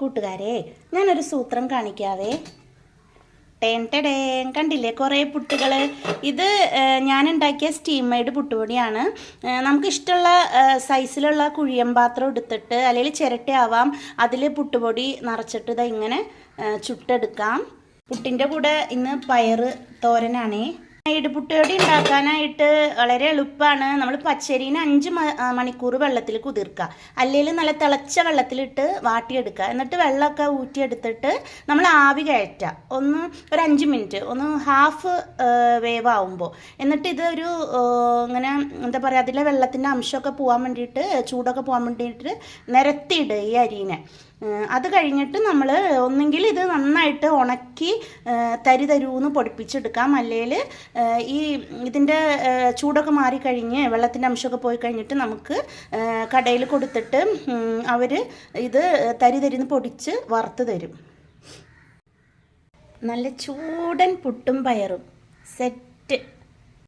കൂട്ടുകാരെ ഞാനൊരു സൂത്രം കാണിക്കാവേ. ടേൻ കണ്ടില്ലേ കുറേ പുട്ടുകൾ ഇത് ഞാൻ ഉണ്ടാക്കിയ സ്റ്റീം മെയ്ഡ് പുട്ടുപൊടിയാണ്. നമുക്കിഷ്ടമുള്ള സൈസിലുള്ള കുഴിയൻ പാത്രം എടുത്തിട്ട് അല്ലെങ്കിൽ ചിരട്ടയാവാം അതിൽ പുട്ടുപൊടി നിറച്ചിട്ട് ഇതാ ഇങ്ങനെ ചുട്ടെടുക്കാം. പുട്ടിന്റെ കൂടെ ഇന്ന് പയറ് തോരനാണേ. ഇടുപുട്ടുപൊടി ഉണ്ടാക്കാനായിട്ട് വളരെ എളുപ്പമാണ് നമ്മൾ പച്ചരീനെ അഞ്ച് മണിക്കൂർ വെള്ളത്തിൽ കുതിർക്കുക. അല്ലെങ്കിൽ നല്ല തിളച്ച വെള്ളത്തിലിട്ട് വാട്ടിയെടുക്കുക. എന്നിട്ട് വെള്ളമൊക്കെ ഊറ്റിയെടുത്തിട്ട് നമ്മൾ ആവി കയറ്റുക. ഒന്ന് ഒരു അഞ്ച് മിനിറ്റ്. ഒന്ന് ഹാഫ് വേവ് ആവുമ്പോൾ എന്നിട്ട് ഇത് ഒരു ഇങ്ങനെ എന്താ പറയുക അതിലെ വെള്ളത്തിന്റെ അംശമൊക്കെ പോകാൻ വേണ്ടിയിട്ട് ചൂടൊക്കെ പോകാൻ വേണ്ടിയിട്ട് നിരത്തിയിടുക ഈ അരീനെ. അത് കഴിഞ്ഞിട്ട് നമ്മൾ ഒന്നെങ്കിൽ ഇത് നന്നായിട്ട് ഉണക്കി തരി തരൂന്ന് പൊടിപ്പിച്ചെടുക്കാം. അല്ലെങ്കിൽ ഈ ഇതിന്റെ ചൂടൊക്കെ മാറിക്കഴിഞ്ഞ് വെള്ളത്തിന്റെ അംശമൊക്കെ പോയി കഴിഞ്ഞിട്ട് നമുക്ക് കടയിൽ കൊടുത്തിട്ട് അവർ ഇത് തരി തരിന്ന് പൊടിച്ച് വറുത്ത് തരും. നല്ല ചൂടൻ പുട്ടും പയറും. സെറ്റ്.